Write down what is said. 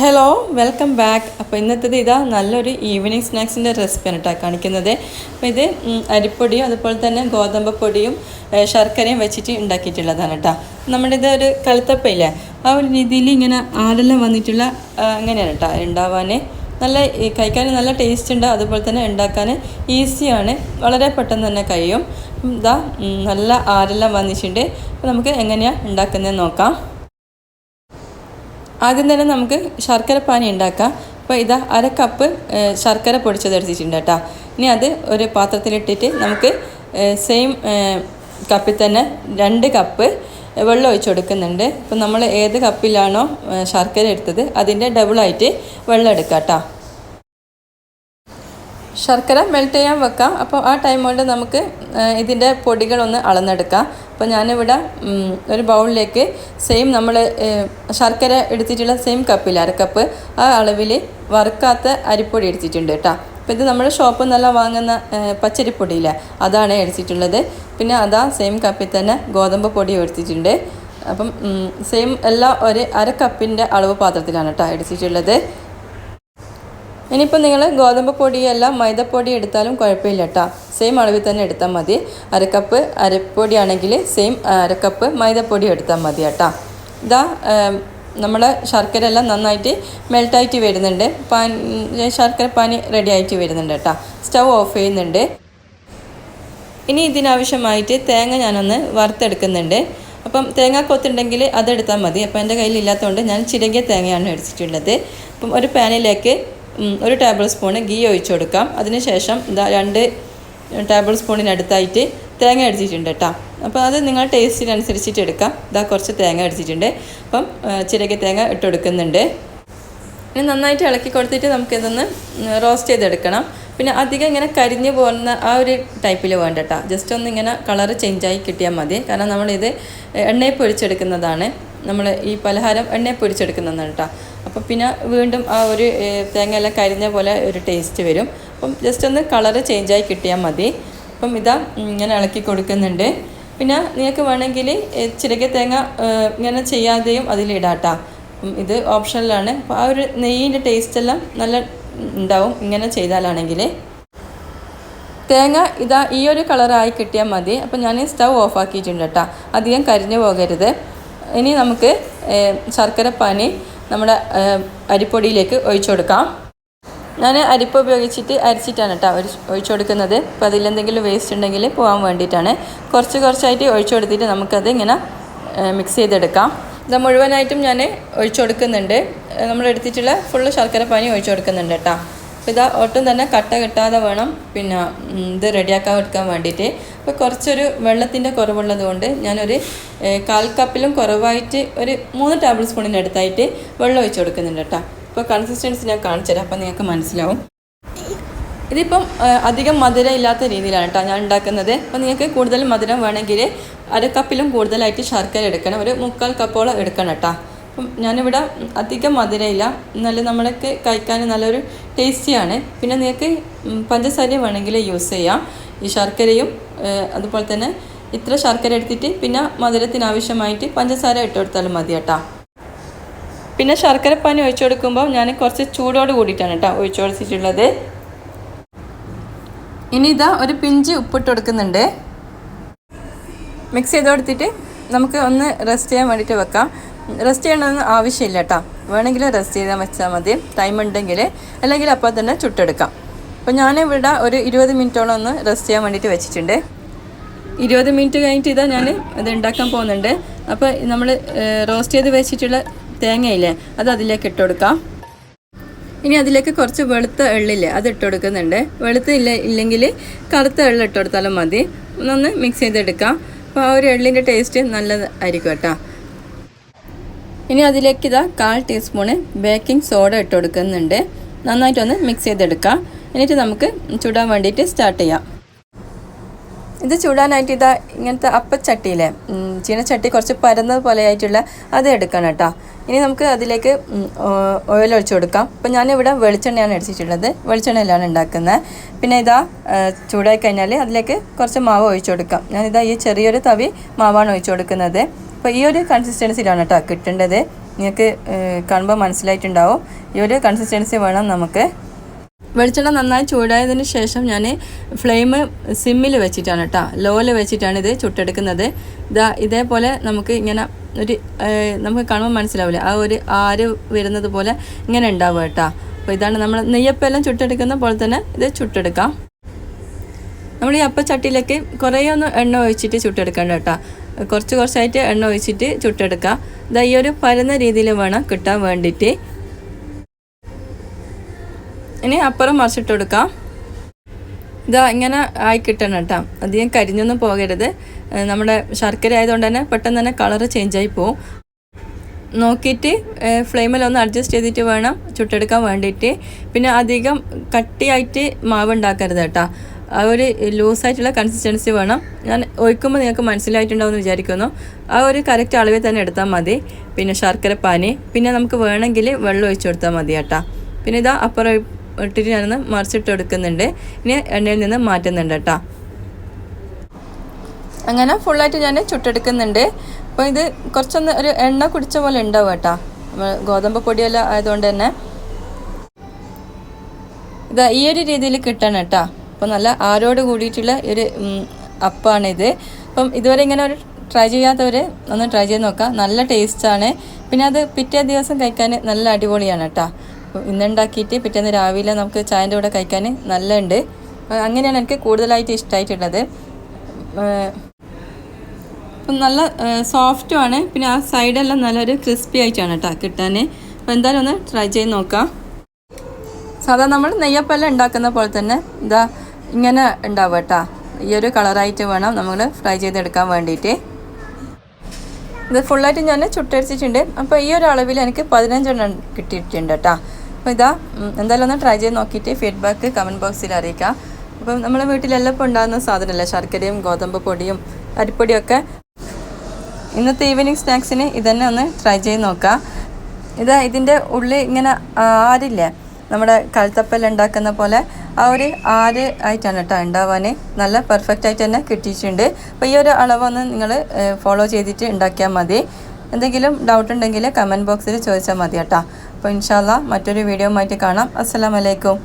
Hello welcome back അപ്പോൾ ഇന്നത്തേത് ഇതാ നല്ലൊരു ഈവനിങ് സ്നാക്സിന്റെ റെസിപ്പിയാണ് കേട്ടോ കാണിക്കുന്നത്. അപ്പോൾ ഇത് അരിപ്പൊടിയും അതുപോലെ തന്നെ ഗോതമ്പ് പൊടിയും ശർക്കരയും വെച്ചിട്ട് ഉണ്ടാക്കിയിട്ടുള്ളതാണ് കേട്ടോ നമ്മുടെ ഇത് ഒരു കളുത്തപ്പയില്ലേ ആ ഒരു രീതിയിൽ ഇങ്ങനെ ആരെല്ലാം വന്നിട്ടുള്ള അങ്ങനെയാണ് കേട്ടോ ഉണ്ടാവാൻ നല്ല കഴിക്കാൻ നല്ല ടേസ്റ്റ് ഉണ്ട്. അതുപോലെ തന്നെ ഉണ്ടാക്കാൻ ഈസിയാണ് വളരെ പെട്ടെന്ന് തന്നെ കഴിയും. ഇതാ നല്ല ആരെല്ലാം വന്നിട്ടുണ്ട്. അപ്പോൾ നമുക്ക് എങ്ങനെയാണ് ഉണ്ടാക്കുന്നതെന്ന് നോക്കാം. ആദ്യം തന്നെ നമുക്ക് ശർക്കര പാനി ഉണ്ടാക്കാം. അപ്പോൾ ഇതാ അര കപ്പ് ശർക്കര പൊടിച്ചത് എടുത്തിട്ടുണ്ട് കേട്ടോ. ഇനി അത് ഒരു പാത്രത്തിലിട്ടിട്ട് നമുക്ക് സെയിം കപ്പിൽ തന്നെ രണ്ട് കപ്പ് വെള്ളം ഒഴിച്ച് കൊടുക്കുന്നുണ്ട്. അപ്പോൾ നമ്മൾ ഏത് കപ്പിലാണോ ശർക്കര എടുത്തത് അതിന്റെ ഡബിളായിട്ട് വെള്ളം എടുക്കാം കേട്ടോ. ശർക്കര മെൽറ്റ് ചെയ്യാൻ വെക്കാം. അപ്പോൾ ആ ടൈം കൊണ്ട് നമുക്ക് ഇതിന്റെ പൊടികളൊന്ന് അളന്നെടുക്കാം. അപ്പോൾ ഞാനിവിടെ ഒരു ബൗളിലേക്ക് സെയിം നമ്മൾ ശർക്കര എടുത്തിട്ടുള്ള സെയിം കപ്പിൽ അരക്കപ്പ് ആ അളവിൽ വറുക്കാത്ത അരിപ്പൊടി എടുത്തിട്ടുണ്ട് കേട്ടോ അപ്പോൾ ഇത് നമ്മൾ ഷോപ്പിൽ നിന്നെല്ലാം വാങ്ങുന്ന പച്ചരിപ്പൊടിയില്ലേ അതാണ് എടുത്തിട്ടുള്ളത്. പിന്നെ അതാ സെയിം കപ്പിൽ തന്നെ ഗോതമ്പ് പൊടി എടുത്തിട്ടുണ്ട്. അപ്പം സെയിം എല്ലാം ഒരു അര കപ്പിന്റെ അളവ് പാത്രത്തിലാണ് കേട്ടോ എടുത്തിട്ടുള്ളത്. ഇനിയിപ്പോൾ നിങ്ങൾ ഗോതമ്പ് പൊടിയല്ല മൈദപ്പൊടി എടുത്താലും കുഴപ്പമില്ല കേട്ടോ സെയിം അളവിൽ തന്നെ എടുത്താൽ മതി. അരക്കപ്പ് അരപ്പൊടി ആണെങ്കിൽ സെയിം അരക്കപ്പ് മൈദപ്പൊടി എടുത്താൽ മതി കേട്ടോ ഇതാ നമ്മളെ ശർക്കര എല്ലാം നന്നായിട്ട് മെൽട്ടായിട്ട് വരുന്നുണ്ട്. പാൻ ശർക്കര പാനി റെഡി ആയിട്ട് വരുന്നുണ്ട് കേട്ടോ സ്റ്റൗ ഓഫ് ചെയ്യുന്നുണ്ട്. ഇനി ഇതിനാവശ്യമായിട്ട് തേങ്ങ ഞാനൊന്ന് വറുത്തെടുക്കുന്നുണ്ട്. അപ്പം തേങ്ങാക്കൊത്തുണ്ടെങ്കിൽ അതെടുത്താൽ മതി. അപ്പം എന്റെ കയ്യിൽ ഇല്ലാത്തതുകൊണ്ട് ഞാൻ ചിരകിയ തേങ്ങയാണ് എടുത്തിട്ടുള്ളത്. അപ്പം ഒരു പാനിലേക്ക് ഒരു ടേബിൾ സ്പൂണ് ഗീ ഒഴിച്ചു കൊടുക്കാം. അതിനുശേഷം ഇതാ രണ്ട് ടേബിൾ സ്പൂണിനടുത്തായിട്ട് തേങ്ങ അടിച്ചിട്ടുണ്ട് കേട്ടോ. അപ്പോൾ അത് നിങ്ങൾ ടേസ്റ്റിനനുസരിച്ചിട്ട് എടുക്കാം. ഇതാ കുറച്ച് തേങ്ങ അടിച്ചിട്ടുണ്ട് അപ്പം ചിരകി തേങ്ങ ഇട്ട് കൊടുക്കുന്നുണ്ട്. ഇനി നന്നായിട്ട് ഇളക്കി കൊടുത്തിട്ട് നമുക്കിതൊന്ന് റോസ്റ്റ് ചെയ്തെടുക്കണം. പിന്നെ അധികം ഇങ്ങനെ കരിഞ്ഞു പോകുന്ന ആ ഒരു ടൈപ്പിൽ വേണ്ട കേട്ടോ. ജസ്റ്റ് ഒന്ന് ഇങ്ങനെ കളറ് ചേഞ്ചായി കിട്ടിയാൽ മതി. കാരണം നമ്മളിത് എണ്ണയിൽ പൊരിച്ചെടുക്കുന്നതാണ്. നമ്മൾ ഈ പലഹാരം എണ്ണയിൽ പൊരിച്ചെടുക്കുന്നതാണ് കേട്ടോ. അപ്പോൾ പിന്നെ വീണ്ടും ആ ഒരു തേങ്ങയെല്ലാം കരിഞ്ഞ പോലെ ഒരു ടേസ്റ്റ് വരും. അപ്പം ജസ്റ്റ് ഒന്ന് കളറ് ചേഞ്ചായി കിട്ടിയാൽ മതി. അപ്പം ഇതാ ഇങ്ങനെ ഇളക്കി കൊടുക്കുന്നുണ്ട്. പിന്നെ നിങ്ങൾക്ക് വേണമെങ്കിൽ ചിരകിയ തേങ്ങ ഇങ്ങനെ ചെയ്യാതെയും അതിലിടാട്ടാ ഇത് ഓപ്ഷനിലാണ്. അപ്പോൾ ആ ഒരു നെയ്യിന്റെ ടേസ്റ്റ് എല്ലാം നല്ല ഉണ്ടാവും ഇങ്ങനെ ചെയ്താലാണെങ്കിൽ. തേങ്ങ ഇതാ ഈ ഒരു കളറായി കിട്ടിയാൽ മതി. അപ്പോൾ ഞാൻ സ്റ്റൗ ഓഫ് ആക്കിയിട്ടുണ്ട് കേട്ടോ. അധികം കരിഞ്ഞു പോകരുത്. ഇനി നമുക്ക് ശർക്കര പാനി നമ്മുടെ അരിപ്പൊടിയിലേക്ക് ഒഴിച്ചു കൊടുക്കാം. ഞാൻ അരിപ്പ ഉപയോഗിച്ചിട്ട് അരിച്ചിട്ടാണ് കേട്ടോ ഒഴിച്ച് കൊടുക്കുന്നത്. അപ്പോൾ അതിലെന്തെങ്കിലും വേസ്റ്റ് ഉണ്ടെങ്കിൽ പോകാൻ വേണ്ടിയിട്ടാണ്. കുറച്ച് കുറച്ചായിട്ട് ഒഴിച്ചു കൊടുത്തിട്ട് നമുക്കത് ഇങ്ങനെ മിക്സ് ചെയ്തെടുക്കാം. ഇത് മുഴുവനായിട്ടും ഞാൻ ഒഴിച്ചു കൊടുക്കുന്നുണ്ട്. നമ്മൾ എടുത്തിട്ടുള്ള ഫുള്ള് ശർക്കര പാനി ഒഴിച്ചു കൊടുക്കുന്നുണ്ട് കേട്ടോ അപ്പോൾ ഇതാ ഒട്ടും തന്നെ കട്ട കിട്ടാതെ വേണം. പിന്നെ ഇത് റെഡിയാക്കാൻ എടുക്കാൻ വേണ്ടിയിട്ട്. അപ്പോൾ കുറച്ചൊരു വെള്ളത്തിന്റെ കുറവുള്ളത് കൊണ്ട് ഞാനൊരു കാൽ കപ്പിലും കുറവായിട്ട് ഒരു മൂന്ന് ടേബിൾ സ്പൂണിന്റെ അടുത്തായിട്ട് വെള്ളം ഒഴിച്ച് കൊടുക്കുന്നുണ്ട് കേട്ടോ. അപ്പോൾ കൺസിസ്റ്റൻസി ഞാൻ കാണിച്ചു തരാം. അപ്പോൾ നിങ്ങൾക്ക് മനസ്സിലാവും. ഇതിപ്പം അധികം മധുരം ഇല്ലാത്ത രീതിയിലാണ് കേട്ടോ ഞാൻ ഉണ്ടാക്കുന്നത്. അപ്പോൾ നിങ്ങൾക്ക് കൂടുതൽ മധുരം വേണമെങ്കിൽ അര കപ്പിലും കൂടുതലായിട്ട് ശർക്കര എടുക്കണം. ഒരു മുക്കാൽ കപ്പോളം എടുക്കണം കേട്ടോ. അപ്പം ഞാനിവിടെ അധികം മധുരയില്ല. എന്നാലും നമ്മളൊക്കെ കഴിക്കാൻ നല്ലൊരു ടേസ്റ്റിയാണ്. പിന്നെ നിങ്ങൾക്ക് പഞ്ചസാര വേണമെങ്കിൽ യൂസ് ചെയ്യാം. ഈ ശർക്കരയും അതുപോലെ തന്നെ ഇത്ര ശർക്കര എടുത്തിട്ട് പിന്നെ മധുരത്തിന് ആവശ്യമായിട്ട് പഞ്ചസാര ഇട്ട് കൊടുത്താലും മതി കേട്ടോ. പിന്നെ ശർക്കര പാനി ഒഴിച്ചു കൊടുക്കുമ്പോൾ ഞാൻ കുറച്ച് ചൂടോട് കൂടിയിട്ടാണ് കേട്ടോ ഒഴിച്ചു കൊടുത്തിട്ടുള്ളത്. ഇനി ഇതാ ഒരു പിഞ്ച് ഉപ്പിട്ട് കൊടുക്കുന്നുണ്ട്. മിക്സ് ചെയ്ത് കൊടുത്തിട്ട് നമുക്ക് ഒന്ന് റെസ്റ്റ് ചെയ്യാൻ വേണ്ടിയിട്ട് വെക്കാം. റെസ്റ്റ് ചെയ്യണമെന്ന് ആവശ്യമില്ല കേട്ടോ വേണമെങ്കിൽ റെസ്റ്റ് ചെയ്താൽ വെച്ചാൽ മതി. ടൈം ഉണ്ടെങ്കിൽ അല്ലെങ്കിൽ അപ്പോൾ തന്നെ ചുട്ടെടുക്കാം. അപ്പോൾ ഞാൻ ഞാനിവിടെ ഒരു ഇരുപത് മിനിറ്റോളം ഒന്ന് റെസ്റ്റ് ചെയ്യാൻ വേണ്ടിയിട്ട് വെച്ചിട്ടുണ്ട്. ഇരുപത് മിനിറ്റ് കഴിഞ്ഞിട്ട് ഇതാ ഞാൻ ഇത് ഉണ്ടാക്കാൻ പോകുന്നുണ്ട്. അപ്പോൾ നമ്മൾ റോസ്റ്റ് ചെയ്ത് വെച്ചിട്ടുള്ള തേങ്ങയില്ലേ അത് അതിലേക്ക് ഇട്ട് കൊടുക്കാം. ഇനി അതിലേക്ക് കുറച്ച് വെളുത്ത എള്ളില്ലേ അത് ഇട്ട് കൊടുക്കുന്നുണ്ട്. വെളുത്ത ഇല്ല ഇല്ലെങ്കിൽ കറുത്ത എള്ള് ഇട്ട് കൊടുത്താലും മതി. ഒന്ന് മിക്സ് ചെയ്തെടുക്കാം. അപ്പോൾ ആ ഒരു എള്ളിന്റെ ടേസ്റ്റ് നല്ലതായിരിക്കും കേട്ടോ. ഇനി അതിലേക്ക് ഇതാ കാൽ ടീസ്പൂണ് ബേക്കിംഗ് സോഡ ഇട്ട് കൊടുക്കുന്നുണ്ട്. നന്നായിട്ടൊന്ന് മിക്സ് ചെയ്തെടുക്കാം. എന്നിട്ട് നമുക്ക് ചൂടാൻ വേണ്ടിയിട്ട് സ്റ്റാർട്ട് ചെയ്യാം. ഇത് ചൂടാനായിട്ട് ഇതാ ഇങ്ങനത്തെ അപ്പച്ചട്ടിയിലെ ചീനച്ചട്ടി കുറച്ച് പരന്നത് പോലെ ആയിട്ടുള്ള അത് എടുക്കണം കേട്ടോ. ഇനി നമുക്ക് അതിലേക്ക് ഓയിൽ കൊടുക്കാം. അപ്പം ഞാനിവിടെ വെളിച്ചെണ്ണയാണ് അടിച്ചിട്ടുള്ളത്. വെളിച്ചെണ്ണയിലാണ് ഉണ്ടാക്കുന്നത്. പിന്നെ ഇതാ ചൂടായി കഴിഞ്ഞാൽ അതിലേക്ക് കുറച്ച് മാവ് ഒഴിച്ചു കൊടുക്കാം. ഞാനിതാ ഈ ചെറിയൊരു തവി മാവാണ് ഒഴിച്ചു കൊടുക്കുന്നത്. അപ്പോൾ ഈ ഒരു കൺസിസ്റ്റൻസിയിലാണ് കേട്ടോ കിട്ടേണ്ടത്. നിങ്ങൾക്ക് കാണുമ്പോൾ മനസ്സിലായിട്ടുണ്ടാവും. ഈ ഒരു കൺസിസ്റ്റൻസി വേണം നമുക്ക്. വെളിച്ചെണ്ണ നന്നായി ചൂടായതിന് ശേഷം ഞാൻ ഫ്ലെയിം സിമ്മിൽ വെച്ചിട്ടാണ് കേട്ടോ ലോയിൽ വെച്ചിട്ടാണ് ഇത് ചുട്ടെടുക്കുന്നത്. ഇതാ ഇതേപോലെ നമുക്ക് ഇങ്ങനെ ഒരു നമുക്ക് കാണുമ്പോൾ മനസ്സിലാവില്ല ആ ഒരു ആര് വരുന്നത് പോലെ ഇങ്ങനെ ഉണ്ടാവുക കേട്ടോ അപ്പോൾ ഇതാണ് നമ്മൾ നെയ്യപ്പെല്ലാം ചുട്ടെടുക്കുന്ന പോലെ തന്നെ ഇത് ചുട്ടെടുക്കാം. നമ്മൾ ഈ അപ്പച്ചട്ടിയിലേക്ക് കുറേ ഒന്ന് എണ്ണ ഒഴിച്ചിട്ട് ചുട്ടെടുക്കേണ്ട കേട്ടോ കുറച്ച് കുറച്ചായിട്ട് എണ്ണ ഒഴിച്ചിട്ട് ചുട്ടെടുക്കുക ഇതാ ഈ ഒരു പരന്ന രീതിയിൽ വേണം കിട്ടാൻ വേണ്ടിയിട്ട്. ഇനി അപ്പുറം മറിച്ചിട്ട് കൊടുക്കാം. ഇതാ ഇങ്ങനെ ആയി കിട്ടണം കേട്ടോ. അധികം കരിഞ്ഞൊന്നും പോകരുത്. നമ്മുടെ ശർക്കര ആയതുകൊണ്ട് തന്നെ പെട്ടെന്ന് തന്നെ കളറ് ചേഞ്ചായി പോവും. നോക്കിയിട്ട് ഫ്ലെയിമിൽ ഒന്ന് അഡ്ജസ്റ്റ് ചെയ്തിട്ട് വേണം ചുട്ടെടുക്കാൻ വേണ്ടിയിട്ട്. പിന്നെ അധികം കട്ടിയായിട്ട് മാവ് ഉണ്ടാക്കരുത് കേട്ടോ. ആ ഒരു ലൂസായിട്ടുള്ള കൺസിസ്റ്റൻസി വേണം. ഞാൻ ഒഴിക്കുമ്പോൾ നിങ്ങൾക്ക് മനസ്സിലായിട്ടുണ്ടാവും എന്ന് വിചാരിക്കുന്നു. ആ ഒരു കറക്റ്റ് അളവിൽ തന്നെ എടുത്താൽ മതി. പിന്നെ ശർക്കര പാനി. പിന്നെ നമുക്ക് വേണമെങ്കിൽ വെള്ളം ഒഴിച്ചു കൊടുത്താൽ മതി കേട്ടോ. പിന്നെ ഇതാ അപ്പുറം ഇട്ടിട്ട് ഞാനൊന്ന് മറിച്ചിട്ട് എടുക്കുന്നുണ്ട്. ഇനി എണ്ണയിൽ നിന്ന് മാറ്റുന്നുണ്ട് കേട്ടോ. അങ്ങനെ ഫുള്ളായിട്ട് ഞാൻ ചുട്ടെടുക്കുന്നുണ്ട്. അപ്പോൾ ഇത് കുറച്ചൊന്ന് ഒരു എണ്ണ കുടിച്ച പോലെ ഉണ്ടാവും കേട്ടോ. ഗോതമ്പ് പൊടിയെല്ലാം ആയതുകൊണ്ട് തന്നെ. ഇതാ ഈ ഒരു രീതിയിൽ കിട്ടണം കേട്ടോ. അപ്പോൾ നല്ല ആരോട് കൂടിയിട്ടുള്ള ഒരു അപ്പാണിത്. അപ്പം ഇതുവരെ ഇങ്ങനെ ഒരു ട്രൈ ചെയ്യാത്തവർ ഒന്ന് ട്രൈ ചെയ്ത് നോക്കാം. നല്ല ടേസ്റ്റാണ് പിന്നെ അത് പിറ്റേ ദിവസം കഴിക്കാൻ നല്ല അടിപൊളിയാണ് കേട്ടോ ഇന്നുണ്ടാക്കിയിട്ട് പിറ്റേന്ന് രാവിലെ നമുക്ക് ചായന്റെ കൂടെ കഴിക്കാൻ നല്ല ഉണ്ട് അങ്ങനെയാണ് എനിക്ക് കൂടുതലായിട്ട് ഇഷ്ടമായിട്ടുള്ളത് അപ്പം നല്ല സോഫ്റ്റും ആണ്. പിന്നെ ആ സൈഡെല്ലാം നല്ലൊരു ക്രിസ്പി ആയിട്ടാണ് കേട്ടോ കിട്ടാൻ അപ്പോൾ എന്തായാലും ഒന്ന് ട്രൈ ചെയ്ത് നോക്കാം. സാധാരണ നമ്മൾ നെയ്യപ്പെല്ലാം ഉണ്ടാക്കുന്ന പോലെ തന്നെ. ഇതാ ഇങ്ങനെ ഉണ്ടാവുക കേട്ടോ. ഈ ഒരു കളറായിട്ട് വേണം നമ്മൾ ഫ്രൈ ചെയ്തെടുക്കാൻ വേണ്ടിയിട്ട്. ഇത് ഫുള്ളായിട്ട് ഞാൻ ചുട്ടരിച്ചിട്ടുണ്ട് അപ്പോൾ ഈ ഒരു അളവിൽ എനിക്ക് പതിനഞ്ചെണ്ണം കിട്ടിയിട്ടുണ്ട് കേട്ടോ. അപ്പോൾ ഇതാ എന്തായാലും ഒന്ന് ട്രൈ ചെയ്ത് നോക്കിയിട്ട് ഫീഡ്ബാക്ക് കമന്റ് ബോക്സിൽ അറിയിക്കാം അപ്പം നമ്മളെ വീട്ടിലെല്ലാം ഇപ്പോൾ ഉണ്ടാകുന്ന സാധനമല്ലേ? ശർക്കരയും ഗോതമ്പ് പൊടിയും അരിപ്പൊടിയൊക്കെ. ഇന്നത്തെ ഈവനിങ് സ്നാക്സിന് ഇതന്നെ ഒന്ന് ട്രൈ ചെയ്ത് നോക്കാം ഇതാ ഇതിന്റെ ഉള്ളിൽ ഇങ്ങനെ ആരില്ലേ? നമ്മുടെ കഴുത്തപ്പൽ ഉണ്ടാക്കുന്ന പോലെ ആ ഒരു ആര് ആയിട്ടാണ് കേട്ടോ ഉണ്ടാവാൻ നല്ല പെർഫെക്റ്റ് ആയിട്ട് തന്നെ കിട്ടിയിട്ടുണ്ട്. അപ്പോൾ ഈ ഒരു അളവൊന്ന് നിങ്ങൾ ഫോളോ ചെയ്തിട്ട് ഉണ്ടാക്കിയാൽ മതി. എന്തെങ്കിലും ഡൗട്ട് ഉണ്ടെങ്കിൽ കമന്റ് ബോക്സിൽ ചോദിച്ചാൽ മതി കേട്ടോ. അപ്പോൾ ഇൻഷാല്ല മറ്റൊരു വീഡിയോ ആയിട്ട് കാണാം. അസ്സലാമലൈക്കും